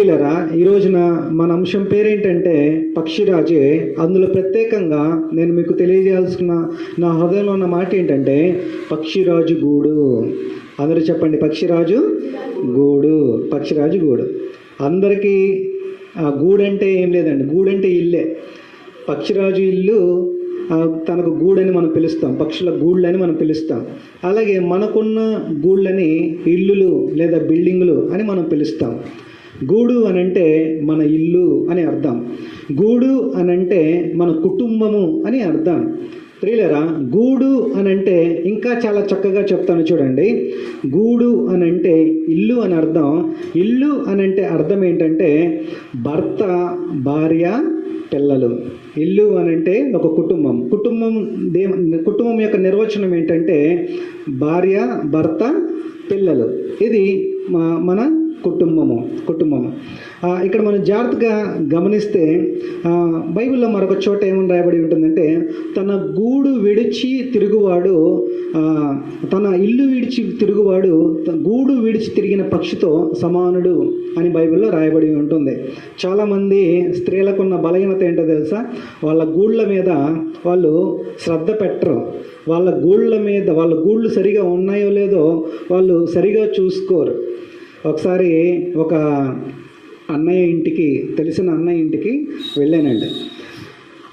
ప్రియులరా ఈ రోజున మన అంశం పేరేంటంటే పక్షిరాజే. అందులో ప్రత్యేకంగా నేను మీకు తెలియజేయాల్సిన నా హృదయంలో ఉన్న మాట ఏంటంటే పక్షిరాజు గూడు. అందరూ చెప్పండి పక్షిరాజు గూడు పక్షిరాజు గూడు. అందరికీ ఆ గూడంటే ఏం లేదండి గూడంటే ఇల్లే. పక్షిరాజు ఇల్లు తనకు గూడని మనం పిలుస్తాం పక్షుల గూళ్ళని మనం పిలుస్తాం. అలాగే మనకున్న గూళ్ళని ఇల్లులు లేదా బిల్డింగులు అని మనం పిలుస్తాం. గూడు అనంటే మన ఇల్లు అని అర్థం. గూడు అనంటే మన కుటుంబము అని అర్థం. ప్రియులరా గూడు అనంటే ఇంకా చాలా చక్కగా చెప్తాను చూడండి. గూడు అనంటే ఇల్లు అని అర్థం. ఇల్లు అనంటే అర్థం ఏంటంటే భర్త భార్య పిల్లలు. ఇల్లు అనంటే ఒక కుటుంబం. కుటుంబం దే కుటుంబం యొక్క నిర్వచనం ఏంటంటే భార్య భర్త పిల్లలు. ఇది మా మన కుటుంబము కుటుంబము. ఇక్కడ మనం జాగ్రత్తగా గమనిస్తే బైబిల్లో మరొక చోట ఏమని రాయబడి ఉంటుందంటే తన గూడు విడిచి తిరుగువాడు తన ఇల్లు విడిచి తిరుగువాడు గూడు విడిచి తిరిగిన పక్షితో సమానుడు అని బైబిల్లో రాయబడి ఉంటుంది. చాలామంది స్త్రీలకున్న బలహీనత ఏంటో తెలుసా? వాళ్ళ గూళ్ళ మీద వాళ్ళు శ్రద్ధ పెట్టరు. వాళ్ళ గూళ్ళ మీద వాళ్ళ గూళ్ళు సరిగా ఉన్నాయో లేదో వాళ్ళు సరిగా చూసుకోరు. ఒకసారి ఒక అన్నయ్య ఇంటికి తెలిసిన అన్నయ్య ఇంటికి వెళ్ళానండి.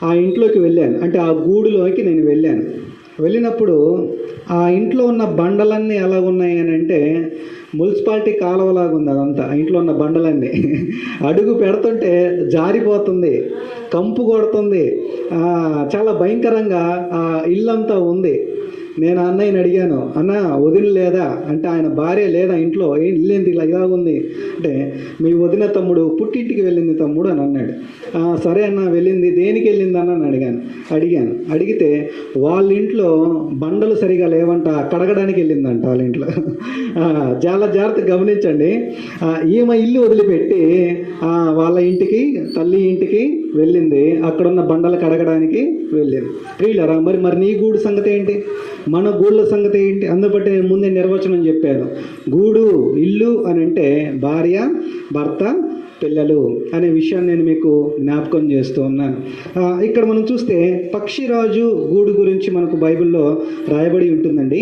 ఆ ఇంట్లోకి వెళ్ళాను. అంటే ఆ గూడులోకి నేను వెళ్ళాను. వెళ్ళినప్పుడు ఆ ఇంట్లో ఉన్న బండలన్నీ ఎలా ఉన్నాయి అని అంటే మున్సిపాలిటీ కాలువలాగా ఉంది అదంతా. ఆ ఇంట్లో ఉన్న బండలన్నీ. అడుగు పెడుతుంటే జారిపోతుంది కంపు కొడుతుంది. చాలా భయంకరంగా ఆ ఇల్లంతా ఉంది. నేను అన్నయ్యని అడిగాను అన్న వదిన లేదా? అంటే ఆయన భార్య లేదా ఇంట్లో? ఏం ఇల్లేంటి ఇలా ఉంది? అంటే మీ వదిన తమ్ముడు పుట్టింటికి వెళ్ళింది తమ్ముడు అని అన్నాడు. సరే అన్న వెళ్ళింది. దేనికి వెళ్ళింది అన్న అని అడిగాను. అడిగాను. అడిగితే వాళ్ళ ఇంట్లో బండలు సరిగా లేవంట కడగడానికి వెళ్ళిందంట వాళ్ళ ఇంట్లో. చాలా జాగ్రత్తగా గమనించండి. ఈమె ఇల్లు వదిలిపెట్టి వాళ్ళ ఇంటికి తల్లి ఇంటికి వెళ్ళింది. అక్కడున్న బండలు కడగడానికి వెళ్ళింది. వీళ్ళరా? మరి మరి నీ గూడు సంగతి ఏంటి? మన గూళ్ళ సంగతి ఏంటి? అందుబట్టి నేను ముందే నిర్వచనం చెప్పాను. గూడు ఇల్లు అని అంటే భార్య భర్త పిల్లలు అనే విషయాన్ని నేను మీకు జ్ఞాపకం చేస్తూ ఉన్నాను. ఇక్కడ మనం చూస్తే పక్షిరాజు గూడు గురించి మనకు బైబిల్లో రాయబడి ఉంటుందండి.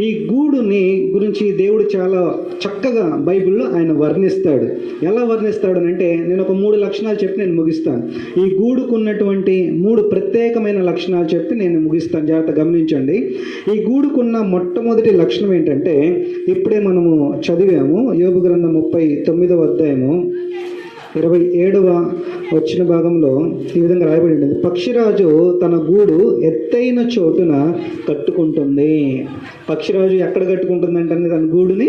ఈ గూడుని గురించి దేవుడు చాలా చక్కగా బైబిల్లో ఆయన వర్ణిస్తాడు. ఎలా వర్ణిస్తాడు అని అంటే నేను ఒక మూడు లక్షణాలు చెప్పి నేను ముగిస్తాను. ఈ గూడుకున్నటువంటి మూడు ప్రత్యేకమైన లక్షణాలు చెప్పి నేను ముగిస్తాను. జాగ్రత్త గమనించండి. ఈ గూడుకున్న మొట్టమొదటి లక్షణం ఏంటంటే ఇప్పుడే మనము చదివాము. యోగు గ్రంథం ముప్పై తొమ్మిదవ అధ్యాయము. ఇరవై ఏడవ వచ్చిన భాగంలో ఈ విధంగా రాయబడి ఉంటుంది పక్షిరాజు తన గూడు ఎత్తైన చోటున కట్టుకుంటుంది. పక్షిరాజు ఎక్కడ కట్టుకుంటుందంటే తన గూడుని?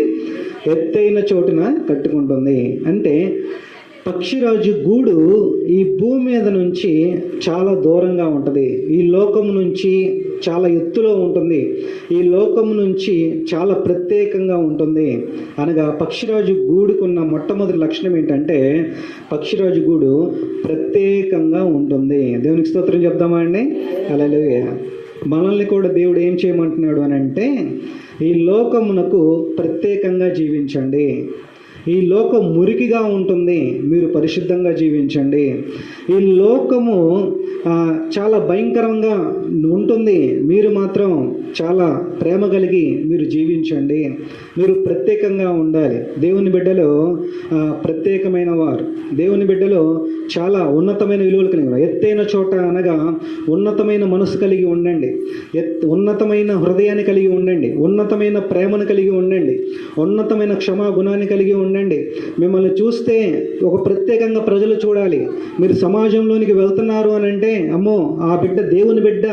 ఎత్తైన చోటున కట్టుకుంటుంది. అంటే పక్షిరాజు గూడు ఈ భూమి మీద నుంచి చాలా దూరంగా ఉంటుంది. ఈ లోకం నుంచి చాలా ఎత్తులో ఉంటుంది. ఈ లోకం నుంచి చాలా ప్రత్యేకంగా ఉంటుంది. అనగా పక్షిరాజు గూడుకున్న మొట్టమొదటి లక్షణం ఏంటంటే పక్షిరాజు గూడు ప్రత్యేకంగా ఉంటుంది. దేవునికి స్తోత్రం చెప్దామా అండి? అలాగే మనల్ని కూడా దేవుడు ఏం చేయమంటున్నాడు అని అంటే ఈ లోకమునకు ప్రత్యేకంగా జీవించండి. ఈ లోకం మురికిగా ఉంటుంది. మీరు పరిశుద్ధంగా జీవించండి. ఈ లోకము చాలా భయంకరంగా ఉంటుంది. మీరు మాత్రం చాలా ప్రేమ కలిగి మీరు జీవించండి. మీరు ప్రత్యేకంగా ఉండాలి. దేవుని బిడ్డలో ప్రత్యేకమైన వారు. దేవుని బిడ్డలో చాలా ఉన్నతమైన విలువలు కలిగి ఎత్తైన చోట అనగా ఉన్నతమైన మనసు కలిగి ఉండండి. ఎత్ ఉన్నతమైన హృదయాన్ని కలిగి ఉండండి. ఉన్నతమైన ప్రేమను కలిగి ఉండండి. ఉన్నతమైన క్షమా గుణాన్ని కలిగి ఉండండి. మిమ్మల్ని చూస్తే ఒక ప్రత్యేకంగా ప్రజలు చూడాలి. మీరు సమాజంలోనికి వెళ్తున్నారు అని అంటే అమ్మో ఆ బిడ్డ దేవుని బిడ్డ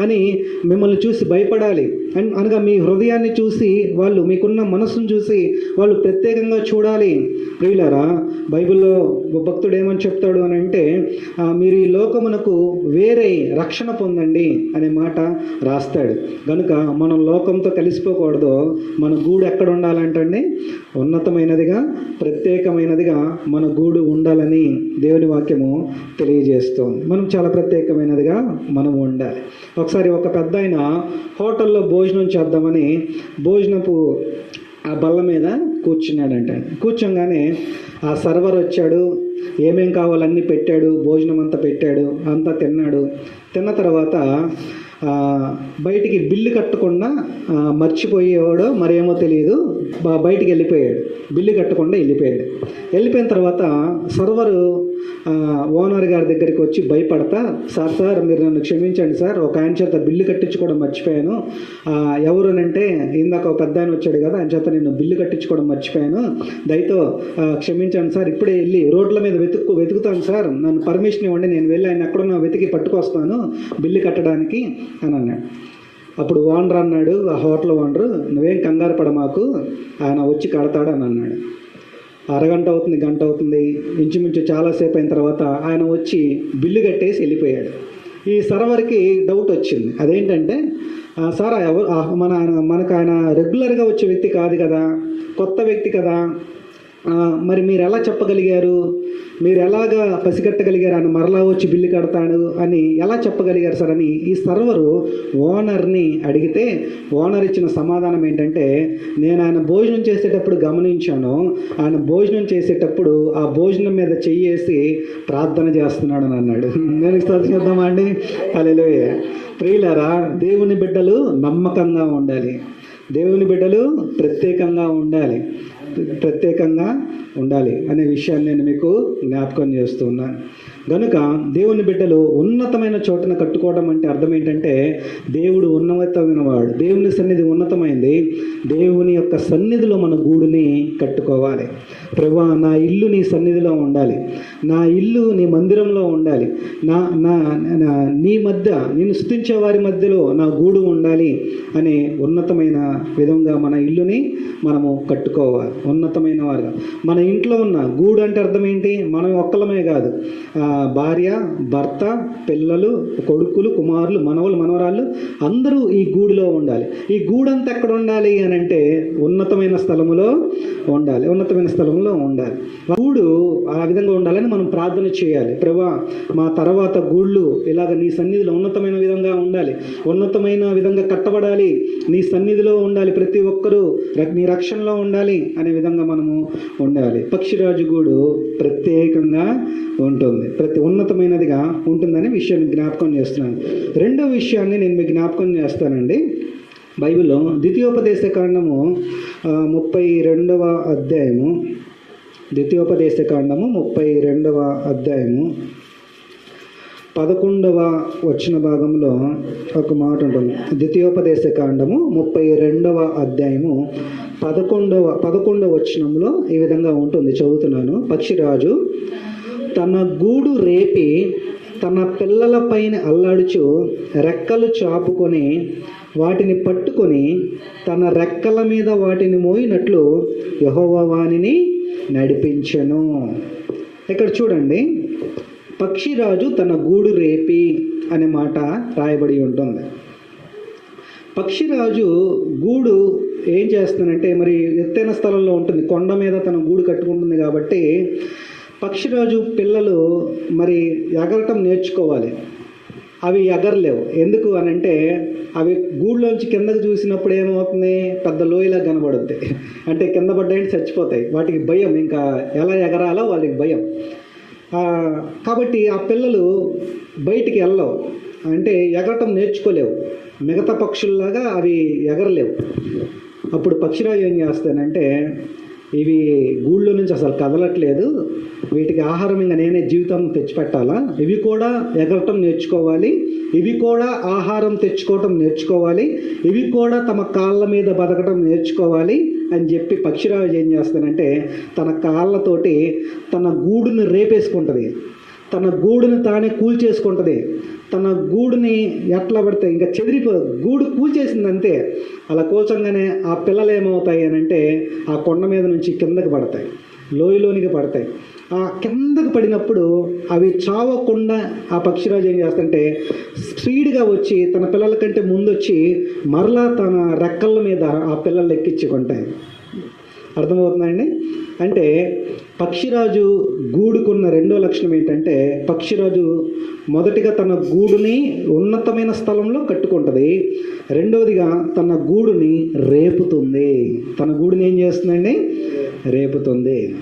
అని మిమ్మల్ని చూసి భయపడాలి. అండ్ అనగా మీ హృదయాన్ని చూసి వాళ్ళు మీకున్న మనస్సును చూసి వాళ్ళు ప్రత్యేకంగా చూడాలి. ప్రియులారా బైబిల్లో భక్తుడు ఏమని చెప్తాడు అని అంటే మీరు ఈ లోకమునకు వేరే రక్షణ పొందండి అనే మాట రాస్తాడు. కనుక మనం లోకంతో కలిసిపోకూడదు. మన గూడు ఎక్కడ ఉండాలంటండి? ఉన్నతమైనదిగా ప్రత్యేకమైనదిగా మన గూడు ఉండాలని దేవుని వాక్యము తెలియజేస్తుంది. మనం చాలా ప్రత్యేకమైనదిగా మనం ఉండాలి. ఒకసారి ఒక పెద్ద ఆయన హోటల్లో భోజనం చేద్దామని భోజనపు ఆ బల్ల మీద కూర్చున్నాడంట. కూర్చోగానే ఆ సర్వర్ వచ్చాడు. ఏమేం కావాలన్నీ పెట్టాడు. భోజనం అంతా పెట్టాడు. అంతా తిన్నాడు. తిన్న తర్వాత బయటికి బిల్లు కట్టకుండా మర్చిపోయేవాడు మర్చిపోయేవాడో మరేమో తెలియదు బయటికి వెళ్ళిపోయాడు. బిల్లు కట్టకుండా వెళ్ళిపోయాడు. వెళ్ళిపోయిన తర్వాత సర్వరు ఓనర్ గారి దగ్గరికి వచ్చి భయపడతా సార్ సార్ మీరు నన్ను క్షమించండి సార్ ఒక ఆయన చేత బిల్లు కట్టించుకోవడం మర్చిపోయాను. ఎవరు అంటే ఇందాక ఒక పెద్ద ఆయన వచ్చాడు కదా ఆయన చేత నేను బిల్లు కట్టించుకోవడం మర్చిపోయాను. దయతో క్షమించండి సార్ ఇప్పుడే వెళ్ళి రోడ్ల మీద వెతుక్కు వెతుకుతాను సార్. నన్ను పర్మిషన్ ఇవ్వండి నేను వెళ్ళి ఆయన ఎక్కడున్నా వెతికి పట్టుకొస్తాను బిల్లు కట్టడానికి అని అన్నాడు. అప్పుడు ఓనర్ అన్నాడు ఆ హోటల్ ఓనరు నువ్వేం కంగారు పడ మాకు ఆయన వచ్చి కడతాడు అని అన్నాడు. అరగంట అవుతుంది గంట అవుతుంది ఇంచుమించు చాలాసేపు అయిన తర్వాత ఆయన వచ్చి బిల్లు కట్టేసి వెళ్ళిపోయాడు. ఈ సర్వర్కి డౌట్ వచ్చింది. అదేంటంటే "ఆ, సార్ ఎవరు మన ఆయన మనకు ఆయన రెగ్యులర్గా వచ్చే వ్యక్తి కాదు కదా కొత్త వ్యక్తి కదా మరి మీరు ఎలా చెప్పగలిగారు? మీరు ఎలాగా పసిగట్టగలిగారు? అని మరలా వచ్చి బిల్లు కడతాడు అని ఎలా చెప్పగలిగారు సార్ అని ఈ సర్వరు ఓనర్ని అడిగితే ఓనర్ ఇచ్చిన సమాధానం ఏంటంటే నేను ఆయన భోజనం చేసేటప్పుడు గమనించాను. ఆయన భోజనం చేసేటప్పుడు ఆ భోజనం మీద చెయ్యేసి ప్రార్థన చేస్తున్నాడు అని అన్నాడు. నేను చేద్దామా అండి? అలెలుయ ప్రియులరా దేవుని బిడ్డలు నమ్మకంగా ఉండాలి. దేవుని బిడ్డలు ప్రత్యేకంగా ఉండాలి. ప్రత్యేకంగా ఉండాలి అనే విషయాన్ని నేను మీకు జ్ఞాపకం చేస్తున్నాను గనుక దేవుని బిడ్డలు ఉన్నతమైన చోటన కట్టుకోవడం అంటే అర్థం ఏంటంటే దేవుడు ఉన్నతమైన వాడు. దేవుని సన్నిధి ఉన్నతమైంది. దేవుని యొక్క సన్నిధిలో మన గూడుని కట్టుకోవాలి. ప్రభా నా ఇల్లు నీ సన్నిధిలో ఉండాలి. నా ఇల్లు నీ మందిరంలో ఉండాలి. నా నా నా- నీ మధ్య నేను స్థుతించే వారి మధ్యలో నా గూడు ఉండాలి అనే ఉన్నతమైన విధంగా మన ఇల్లుని మనము కట్టుకోవాలి. ఉన్నతమైన వారుగా. మన ఇంట్లో ఉన్న గూడు అంటే అర్థం ఏంటి? మనం ఒక్కలమే కాదు. భార్య భర్త పిల్లలు కొడుకులు కుమారులు మనవలు మనవరాళ్ళు అందరూ ఈ గూడులో ఉండాలి. ఈ గూడంతా ఎక్కడ ఉండాలి అని అంటే ఉన్నతమైన స్థలములో ఉండాలి. ఉన్నతమైన స్థలంలో ఉండాలి. గూడు ఆ విధంగా ఉండాలని మనం ప్రార్థన చేయాలి. ప్రభా మా తర్వాత గూళ్ళు ఇలాగ నీ సన్నిధిలో ఉన్నతమైన విధంగా ఉండాలి. ఉన్నతమైన విధంగా కట్టబడాలి. నీ సన్నిధిలో ఉండాలి. ప్రతి ఒక్కరూ నీ రక్షణలో ఉండాలి అనే విధంగా మనము ఉండాలి. పక్షిరాజు గూడు ప్రత్యేకంగా ఉంటుంది. ప్రతి ఉన్నతమైనదిగా ఉంటుందనే విషయాన్ని జ్ఞాపకం చేస్తున్నాను. రెండో విషయాన్ని నేను మీకు జ్ఞాపకం చేస్తానండి. బైబిల్లో ద్వితీయోపదేశ కాండము ముప్పై రెండవ అధ్యాయము. ద్వితీయోపదేశ కాండము ముప్పై రెండవ అధ్యాయము. పదకొండవ వచ్చిన భాగంలో ఒక మాట ఉంటుంది. ద్వితీయోపదేశ కాండము ముప్పై రెండవ అధ్యాయము పదకొండవ పదకొండవ వచనంలో ఈ విధంగా ఉంటుంది. చదువుతున్నాను. పక్షిరాజు తన గూడు రేపి తన పిల్లల పైన అల్లాడుచు రెక్కలు చాపుకొని వాటిని పట్టుకొని తన రెక్కల మీద వాటిని మోయినట్లు యెహోవా వానిని నడిపించెను. ఇక్కడ చూడండి. పక్షిరాజు తన గూడు రేపి అనే మాట రాయబడి ఉంటుంది. పక్షిరాజు గూడు ఏం చేస్తుందంటే మరి ఎత్తైన స్థలంలో ఉంటుంది. కొండ మీద తన గూడు కట్టుకుంటుంది కాబట్టి పక్షిరాజు పిల్లలు మరి ఎగరటం నేర్చుకోవాలి. అవి ఎగరలేవు. ఎందుకు అని అంటే అవి గూళ్ళోంచి కిందకు చూసినప్పుడు ఏమవుతుంది? పెద్ద లోయలా కనబడుద్ది. అంటే కింద పడ్డాయంటే చచ్చిపోతాయి. వాటికి భయం. ఇంకా ఎలా ఎగరాలో వాళ్ళకి భయం. కాబట్టి ఆ పిల్లలు బయటికి వెళ్ళవు. అంటే ఎగరటం నేర్చుకోలేవు. మిగతా పక్షుల్లాగా అవి ఎగరలేవు. అప్పుడు పక్షిరాజు ఏం చేస్తానంటే ఇవి గూళ్ళో నుంచి అసలు కదలట్లేదు. వీటికి ఆహారం ఇంకా నేనే జీవితం తెచ్చిపెట్టాలా? ఇవి కూడా ఎగరటం నేర్చుకోవాలి. ఇవి కూడా ఆహారం తెచ్చుకోవటం నేర్చుకోవాలి. ఇవి కూడా తమ కాళ్ళ మీద బతకటం నేర్చుకోవాలి. అని చెప్పి పక్షిరాజు ఏం చేస్తానంటే తన కాళ్ళతోటి తన గూడుని రేపేసుకుంటుంది. తన గూడుని తానే కూల్చేసుకుంటుంది. తన గూడుని ఎట్లా పడితే ఇంకా చెదిరిపో గూడు కూల్చేసింది అంతే అలా కూల్చంగానే ఆ పిల్లలు ఏమవుతాయి అని అంటే ఆ కొండ మీద నుంచి కిందకి పడతాయి. లోయలోనికి పడతాయి. కిందకు పడినప్పుడు అవి చావకుండా ఆ పక్షిరాజు ఏం చేస్తుంటే స్పీడ్గా వచ్చి తన పిల్లల కంటే ముందు వచ్చి మరలా తన రెక్కల మీద ఆ పిల్లలు ఎక్కించుకుంటాయి. అర్థమవుతుందండి? అంటే పక్షిరాజు గూడుకున్న రెండో లక్షణం ఏంటంటే పక్షిరాజు మొదటిగా తన గూడుని ఉన్నతమైన స్థలంలో కట్టుకుంటుంది. రెండవదిగా తన గూడుని రేపుతుంది. తన గూడుని ఏం చేస్తుందండి? రేపుతుంది.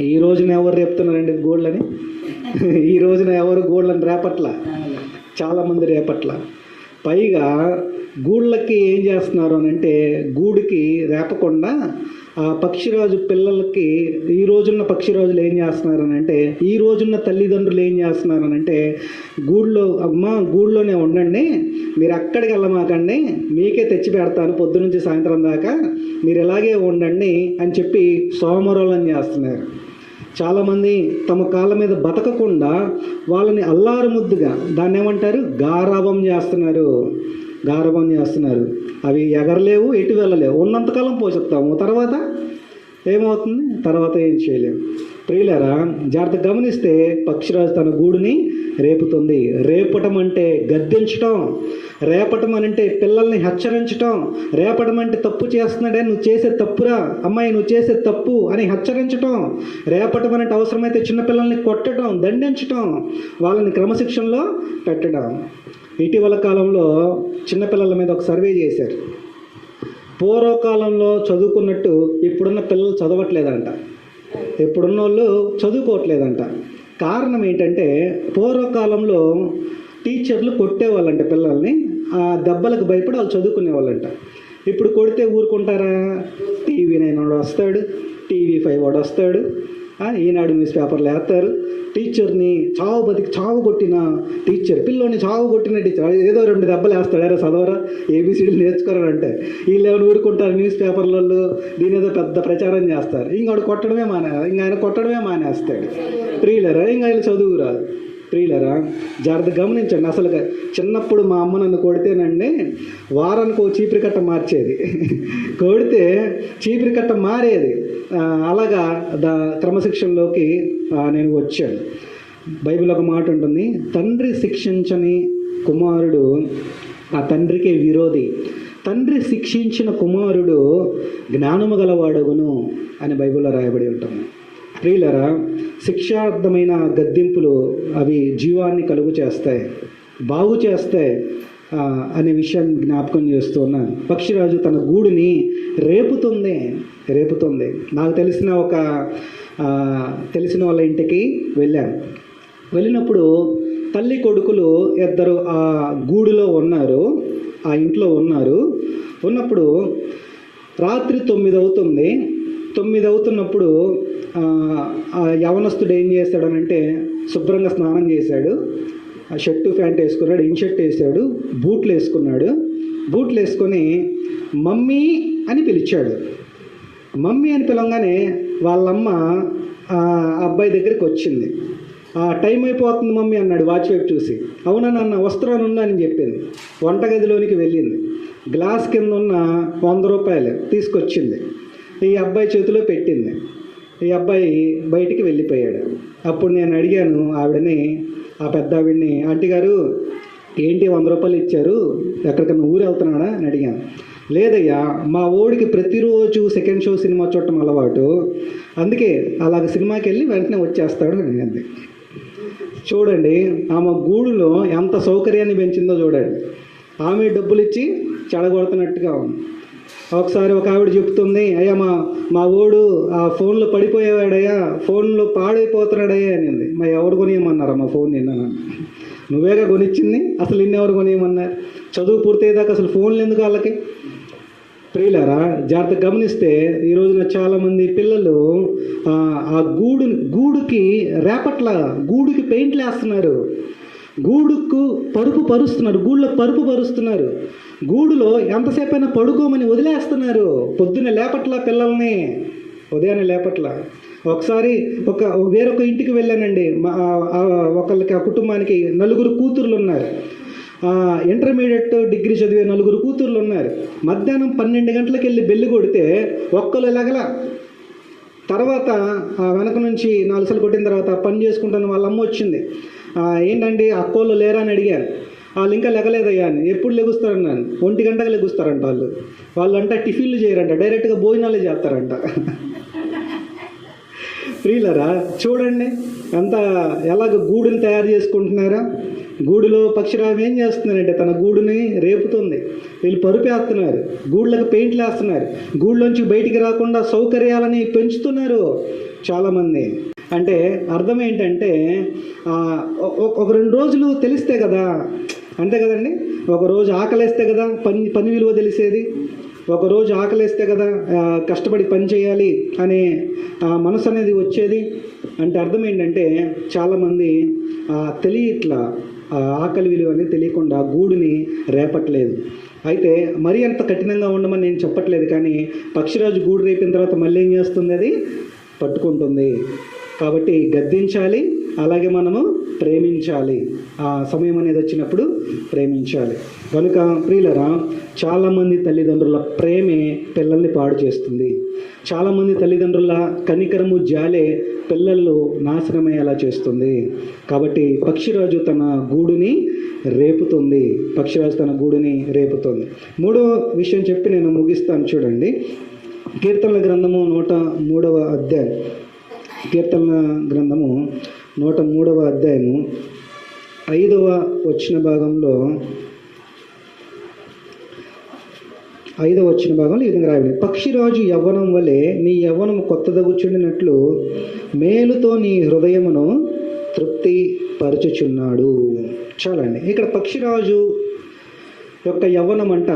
ఈ రోజున ఎవరు రేపుతున్నారండి గోళ్ళని? ఈ రోజున ఎవరు గోళ్ళని రేపట్ల? చాలామంది రేపట్ల. పైగా గూళ్ళకి ఏం చేస్తున్నారు అని అంటే గూడికి రేపకుండా ఆ పక్షిరాజు పిల్లలకి ఈ రోజున్న పక్షిరాజులు ఏం చేస్తున్నారు అని అంటే ఈ రోజున్న తల్లిదండ్రులు ఏం చేస్తున్నారు అని అంటే గూళ్ళో అమ్మ గూళ్ళోనే ఉండండి. మీరు అక్కడికి వెళ్ళమాకండి. మీకే తెచ్చి పెడతాను పొద్దు నుంచి సాయంత్రం దాకా. మీరు ఇలాగే ఉండండి అని చెప్పి సోమరోళం చేస్తున్నారు. చాలామంది తమ కాళ్ళ మీద బతకకుండా వాళ్ళని అల్లారు ముద్దుగా దాన్ని ఏమంటారు? గారాబం చేస్తున్నారు. గారాభం చేస్తున్నారు. అవి ఎగరలేవు ఎటు వెళ్ళలేవు. ఉన్నంతకాలం పోషిస్తాము. తర్వాత ఏమవుతుంది? తర్వాత ఏం చేయలేము. ప్రియులరా జాగ్రత్త గమనిస్తే పక్షిరాజు తన గూడుని రేపుతుంది. రేపటం అంటే గద్దించటం రేపటం అని అంటే పిల్లల్ని హెచ్చరించటం రేపటం అంటే తప్పు చేస్తున్నాడే నువ్వు చేసే తప్పురా అమ్మాయి నువ్వు చేసే తప్పు అని హెచ్చరించటం రేపటం అంటే అవసరమైతే చిన్నపిల్లల్ని కొట్టడం దండించటం వాళ్ళని క్రమశిక్షణలో పెట్టడం. ఇటీవల కాలంలో చిన్నపిల్లల మీద ఒక సర్వే చేశారు. పూర్వకాలంలో చదువుకున్నట్టు ఇప్పుడున్న పిల్లలు చదవట్లేదంట. ఇప్పుడున్న వాళ్ళు చదువుకోవట్లేదంట. కారణం ఏంటంటే పూర్వకాలంలో టీచర్లు కొట్టేవాళ్ళంట పిల్లల్ని ఆ దెబ్బలకు భయపడి వాళ్ళు చదువుకునేవాళ్ళంట. ఇప్పుడు కొడితే ఊరుకుంటారా? టీవీ నైన్ వాడు వస్తాడు టీవీ ఫైవ్ వాడు వస్తాడు ఈనాడు న్యూస్ పేపర్లు వేస్తారు టీచర్ని చావు బతికి చావు కొట్టిన టీచర్ పిల్లోని చావు కొట్టిన టీచర్ ఏదో రెండు దెబ్బలు వేస్తాడు. అరే చదవరా ఏబీసీడీలు నేర్చుకోరని అంటే వీళ్ళు ఏమైనా ఊరుకుంటారు న్యూస్ పేపర్లలో దీని ఏదో పెద్ద ప్రచారం చేస్తారు. ఇంకోటి కొట్టడమే మానే ఇంక ఆయన కొట్టడమే మానేస్తాడు. ప్రియులరా ఇంకా ఆయన చదువురా ప్రియులరా జాగ్రత్త గమనించండి. అసలు చిన్నప్పుడు మా అమ్మ నన్ను కొడితేనండి వారానికి ఓ చీపిరి కట్ట మార్చేది. కొడితే చీపిరి కట్ట మారేది. అలాగా దా క్రమశిక్షణలోకి నేను వచ్చాను. బైబిల్ ఒక మాట ఉంటుంది తండ్రి శిక్షించని కుమారుడు ఆ తండ్రికి విరోధి. తండ్రి శిక్షించిన కుమారుడు జ్ఞానము గలవాడుగును అని బైబిల్లో రాయబడి ఉంటుంది. ప్రియులరా శిక్షార్థమైన గద్దింపులు అవి జీవాన్ని కలుగు చేస్తాయి బాగు చేస్తాయి. అనే విషయాన్ని జ్ఞాపకం చేస్తూ ఉన్నాను. పక్షిరాజు తన గూడుని రేపుతుంది రేపుతుంది. నాకు తెలిసిన ఒక తెలిసిన వాళ్ళ ఇంటికి వెళ్ళాను. వెళ్ళినప్పుడు తల్లి కొడుకులు ఇద్దరు ఆ గూడులో ఉన్నారు ఆ ఇంట్లో ఉన్నారు. ఉన్నప్పుడు రాత్రి తొమ్మిది అవుతుంది తొమ్మిది అవుతున్నప్పుడు ఆ యవనస్తుడు ఏం చేస్తాడనంటే శుభ్రంగా స్నానం చేశాడు. ఆ షర్టు ప్యాంట్ వేసుకున్నాడు ఇన్ షర్ట్ వేసాడు బూట్లు వేసుకున్నాడు. బూట్లు వేసుకొని మమ్మీ అని పిలిచాడు. మమ్మీ అని పిలవగానే వాళ్ళమ్మ ఆ అబ్బాయి దగ్గరికి వచ్చింది. ఆ టైం అయిపోతుంది మమ్మీ అన్నాడు వాచ్ వైపు చూసి. అవునా నాన్న వస్త్రాన్ని ఉందని చెప్పింది. వంటగదిలోనికి వెళ్ళింది. గ్లాస్ కింద ఉన్న వంద రూపాయలు తీసుకొచ్చింది. ఈ అబ్బాయి చేతిలో పెట్టింది. ఈ అబ్బాయి బయటికి వెళ్ళిపోయాడు. అప్పుడు నేను అడిగాను ఆవిడని ఆ పెద్ద ఆంటీ గారు ఏంటి వంద రూపాయలు ఇచ్చారు? ఎక్కడికన్నా ఊరు వెళ్తున్నాడా? అని అడిగాను. లేదయ్యా మా ఓడికి ప్రతిరోజు సెకండ్ షో సినిమా చూడటం అలవాటు. అందుకే అలాగ సినిమాకి వెళ్ళి వెంటనే వచ్చేస్తాడు అని అంది చూడండి ఆమె గూడులో ఎంత సౌకర్యాన్ని పెంచిందో చూడండి. ఆమె డబ్బులు ఇచ్చి చెడగొడుతున్నట్టుగా ఉంది. ఒకసారి ఒక ఆవిడ చెప్తుంది అయ్యా మా మా ఓడు ఆ ఫోన్లో పడిపోయేవాడయ్యా ఫోన్లో పాడైపోతున్నాడయ్యా అనింది. మా ఎవరు కొనియమన్నారా మా ఫోన్ నిన్న నువ్వేగా కొనిచ్చింది? అసలు ఇన్నెవరు కొనియమన్నారు? చదువు పూర్తయ్యేదాకా అసలు ఫోన్లు ఎందుకు వాళ్ళకి? ప్రియులారా జాగ్రత్త గమనిస్తే ఈ రోజున చాలామంది పిల్లలు ఆ గూడు గూడుకి రేపట్ల గూడుకి పెయింట్లు వేస్తున్నారు. గూడుకు పరుపు పరుస్తున్నారు. గూళ్ళకు పరుపు పరుస్తున్నారు. గూడులో ఎంతసేపు అయినా పడుకోమని వదిలేస్తున్నారు. పొద్దున్న లేపట్ల పిల్లల్ని. ఉదయాన్నే లేపట్ల. ఒకసారి ఒక వేరొక ఇంటికి వెళ్ళానండి. మా ఒకళ్ళకి ఆ కుటుంబానికి నలుగురు కూతుర్లు ఉన్నారు. ఇంటర్మీడియట్ డిగ్రీ చదివే నలుగురు కూతుర్లు ఉన్నారు. మధ్యాహ్నం పన్నెండు గంటలకు వెళ్ళి బెల్లి కొడితే ఒక్కరు ఎలాగల తర్వాత ఆ వెనక నుంచి నాలుగు సార్లు కొట్టిన తర్వాత పని చేసుకుంటాను వాళ్ళ అమ్మ వచ్చింది. ఏంటండి? అక్కోళ్ళు లేరా అని అడిగాను వాళ్ళు ఇంకా లెగలేదయ్యా అని. ఎప్పుడు లెగుస్తారన్నాను ఒంటి గంటకు లెగుస్తారంట వాళ్ళు. వాళ్ళంట టిఫిన్లు చేయరంట. డైరెక్ట్గా భోజనాలే చేస్తారంట. ప్రియులరా చూడండి. ఎంత ఎలాగ గూడుని తయారు చేసుకుంటున్నారా? గూడులో పక్షిరాజు ఏం చేస్తున్నారంటే తన గూడుని రేపుతుంది. వీళ్ళు పరుపేస్తున్నారు. గూళ్ళకి పెయింట్లు వేస్తున్నారు. గూళ్ళలోంచి బయటికి రాకుండా సౌకర్యాలని పెంచుతున్నారు చాలామంది. అంటే అర్థం ఏంటంటే ఒక రెండు రోజులు తెలిస్తే కదా అంతే కదండి? ఒకరోజు ఆకలేస్తే కదా పని పని విలువ తెలిసేది. ఒకరోజు ఆకలేస్తే కదా కష్టపడి పని చేయాలి అనే మనసు అనేది వచ్చేది. అంటే అర్థం ఏంటంటే చాలామంది తెలియట్లా ఆకలి విలువ అనేది తెలియకుండా గూడుని రేపట్లేదు. అయితే మరీ అంత కఠినంగా ఉండమని నేను చెప్పట్లేదు కానీ పక్షిరాజు గూడు రేపిన తర్వాత మళ్ళీ ఏం చేస్తుంది అది? పట్టుకుంటుంది. కాబట్టి గద్దించాలి అలాగే మనము ప్రేమించాలి. ఆ సమయం అనేది వచ్చినప్పుడు ప్రేమించాలి. కనుక ప్రియులరా చాలామంది తల్లిదండ్రుల ప్రేమే పిల్లల్ని పాడు చేస్తుంది. చాలామంది తల్లిదండ్రుల కనికరము జాలే పిల్లలు నాశనమయ్యేలా చేస్తుంది. కాబట్టి పక్షిరాజు తన గూడుని రేపుతుంది. పక్షిరాజు తన గూడుని రేపుతుంది. మూడో విషయం చెప్పి నేను ముగిస్తాను చూడండి. కీర్తనల గ్రంథము నూట మూడవ అధ్యాయం. కీర్తన గ్రంథము నూట మూడవ అధ్యాయము ఐదవ వచ్చిన భాగంలో ఐదవ వచ్చిన భాగంలో ఈ విధంగా రాయండి పక్షిరాజు యవ్వనం వలె నీ యవ్వనము కొత్తదగుచుండినట్లు మేలుతో నీ హృదయమును తృప్తి పరచుచున్నాడు చాలండి. ఇక్కడ పక్షిరాజు యొక్క యవ్వనం అంట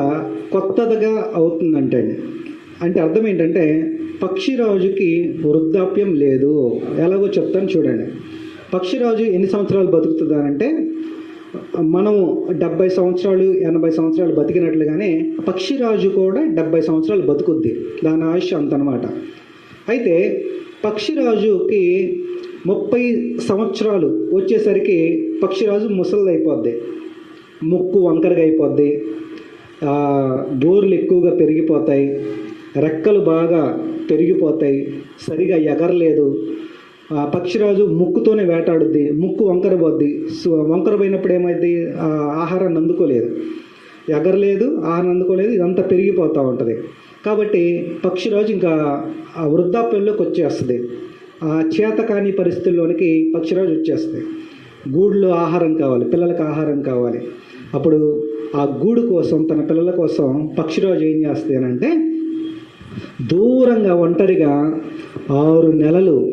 కొత్తదిగా అవుతుందంటే అంటే అర్థం ఏంటంటే పక్షిరాజుకి వృద్ధాప్యం లేదు. ఎలాగో చెప్తాను చూడండి. పక్షిరాజు ఎన్ని సంవత్సరాలు బతుకుతుందనంటే మనం డెబ్బై సంవత్సరాలు ఎనభై సంవత్సరాలు బతికినట్లుగానే పక్షిరాజు కూడా డెబ్బై సంవత్సరాలు బతుకుద్ది. దాని ఆయుష్ అంతనమాట. అయితే పక్షిరాజుకి ముప్పై సంవత్సరాలు వచ్చేసరికి పక్షిరాజు ముసలిది అయిపోద్ది. ముక్కు వంకరగా అయిపోద్ది. బోర్లు ఎక్కువగా పెరిగిపోతాయి. రెక్కలు బాగా పెరిగిపోతాయి. సరిగా ఎగరలేదు. ఆ పక్షిరాజు ముక్కుతోనే వేటాడుద్ది. ముక్కు వంకర పోద్ది సో వంకర పోయినప్పుడు ఏమైంది ఆ ఆహారాన్ని అందుకోలేదు. ఎగరలేదు ఆహారం అందుకోలేదు ఇదంతా పెరిగిపోతూ ఉంటుంది. కాబట్టి పక్షిరాజు ఇంకా వృద్ధాప్యంలోకి వచ్చేస్తుంది. ఆ చేతకాని పరిస్థితుల్లోనికి పక్షిరాజు వచ్చేస్తుంది. గూడులో ఆహారం కావాలి పిల్లలకు ఆహారం కావాలి. అప్పుడు ఆ గూడు కోసం తన పిల్లల కోసం పక్షిరాజు ఏం చేస్తానంటే అని అంటే దూరంగా ఒంటరిగా ఆరు నెలలు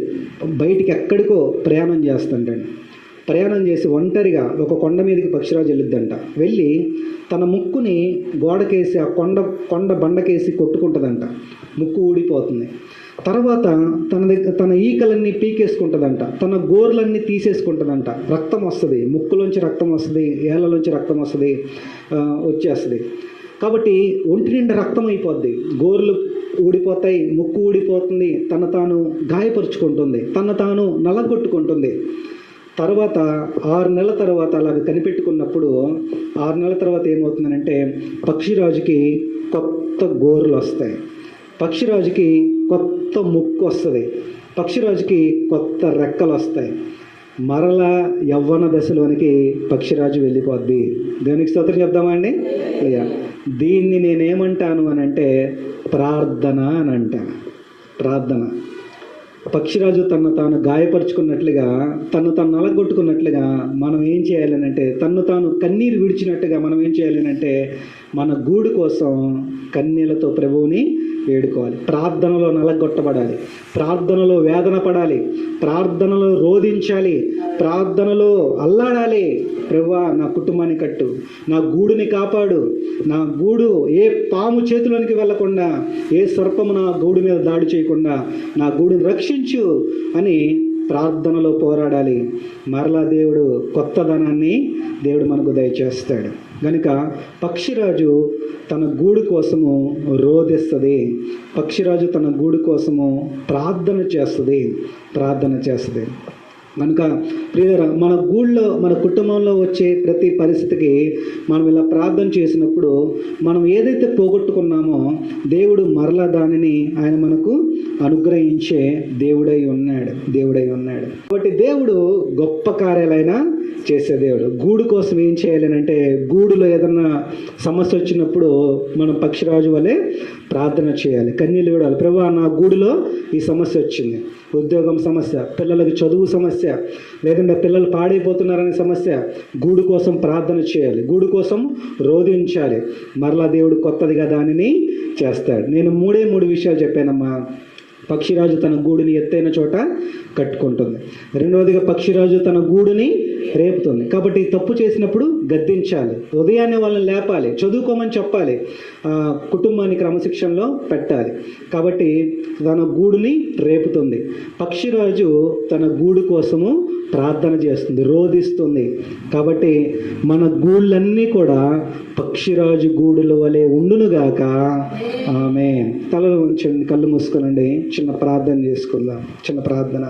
బయటికి ఎక్కడికో ప్రయాణం చేస్తుంటాడు. ప్రయాణం చేసి ఒంటరిగా ఒక కొండ మీదకి పక్షిరాజు వెళ్ళిద్దంట. వెళ్ళి తన ముక్కుని గోడకేసి ఆ కొండ కొండ బండకేసి కొట్టుకుంటుందంట. ముక్కు ఊడిపోతుంది. తర్వాత తన దగ్గర తన ఈకలన్నీ పీకేసుకుంటుందంట. తన గోర్లన్నీ తీసేసుకుంటుందంట. రక్తం వస్తుంది. ముక్కులోంచి రక్తం వస్తుంది. ఏళ్ళలోంచి రక్తం వస్తుంది. వచ్చేస్తుంది. కాబట్టి ఒంటి నిండా రక్తం అయిపోద్ది. గోర్లు ఊడిపోతాయి ముక్కు ఊడిపోతుంది తన తాను గాయపరుచుకుంటుంది తన తాను నల్లగొట్టుకుంటుంది తర్వాత ఆరు నెలల తర్వాత అలాగ కనిపెట్టుకున్నప్పుడు ఆరు నెలల తర్వాత ఏమవుతుందంటే పక్షిరాజుకి కొత్త గోర్లు వస్తాయి పక్షిరాజుకి కొత్త ముక్కు వస్తుంది పక్షిరాజుకి కొత్త రెక్కలు వస్తాయి మరలా యవ్వన దశలోనికి పక్షిరాజు వెళ్ళిపోద్ది. దేవునికి స్తోత్రం చెప్దామా అండి? అయ్యా. దీన్ని నేనేమంటాను అని అంటే ప్రార్థన అని అంటాను. ప్రార్థన. పక్షిరాజు తను తాను గాయపరుచుకున్నట్లుగా తను తను నలగొట్టుకున్నట్లుగా మనం ఏం చేయాలనంటే తను తాను కన్నీరు విడిచినట్టుగా మనం ఏం చేయాలనంటే మన గూడు కోసం కన్నీళ్ళతో ప్రభువుని వేడుకోవాలి ప్రార్థనలో నలగొట్టబడాలి. ప్రార్థనలో వేదన పడాలి. ప్రార్థనలో రోధించాలి. ప్రార్థనలో అల్లాడాలి. ప్రవ్వా నా కుటుంబాన్ని కట్టు. నా గూడుని కాపాడు. నా గూడు ఏ పాము చేతిలోనికి వెళ్ళకుండా ఏ సర్పము నా గూడు మీద దాడి చేయకుండా నా గూడుని రక్షించు అని ప్రార్థనలో పోరాడాలి. మరలా దేవుడు కొత్తదనాన్ని దేవుడు మనకు దయచేస్తాడు. గనుక పక్షిరాజు తన గూడు కోసము రోధిస్తుంది. పక్షిరాజు తన గూడు కోసము ప్రార్థన చేస్తుంది. ప్రార్థన చేస్తుంది. కనుక ప్రియర మన గూళ్ళో మన కుటుంబంలో వచ్చే ప్రతి పరిస్థితికి మనం ఇలా ప్రార్థన చేసినప్పుడు మనం ఏదైతే పోగొట్టుకున్నామో దేవుడు మరలా దానిని ఆయన మనకు అనుగ్రహించే దేవుడై ఉన్నాడు. దేవుడై ఉన్నాడు. కాబట్టి దేవుడు గొప్ప కార్యాలైన చేసే దేవుడు. గూడు కోసం ఏం చేయాలనంటే అంటే గూడులో ఏదన్నా సమస్య వచ్చినప్పుడు మనం పక్షిరాజు వలె ప్రార్థన చేయాలి కన్నీళ్ళు విడాలి ప్రభా నా గూడులో ఈ సమస్య వచ్చింది. ఉద్యోగం సమస్య పిల్లలకి చదువు సమస్య లేదంటే పిల్లలు పాడైపోతున్నారనే సమస్య గూడు కోసం ప్రార్థన చేయాలి. గూడు కోసం రోధించాలి. మరలా దేవుడు కొత్తదిగా దానిని చేస్తాడు. నేను మూడే మూడు విషయాలు చెప్పానమ్మా. పక్షిరాజు తన గూడుని ఎత్తైన చోట కట్టుకుంటుంది. రెండవదిగా పక్షిరాజు తన గూడుని రేపుతుంది. కాబట్టి తప్పు చేసినప్పుడు గద్దించాలి. ఉదయాన్నే వాళ్ళని లేపాలి. చదువుకోమని చెప్పాలి. కుటుంబాన్ని క్రమశిక్షణలో పెట్టాలి. కాబట్టి తన గూడుని రేపుతుంది. పక్షిరాజు తన గూడు కోసము ప్రార్థన చేస్తుంది రోధిస్తుంది. కాబట్టి మన గూళ్ళన్నీ కూడా పక్షిరాజు గూడుల వలె ఉండునుగాక ఆమె తలలు ఉంచండి కళ్ళు మూసుకోనండి. చిన్న ప్రార్థన చేసుకుందాం. చిన్న ప్రార్థన.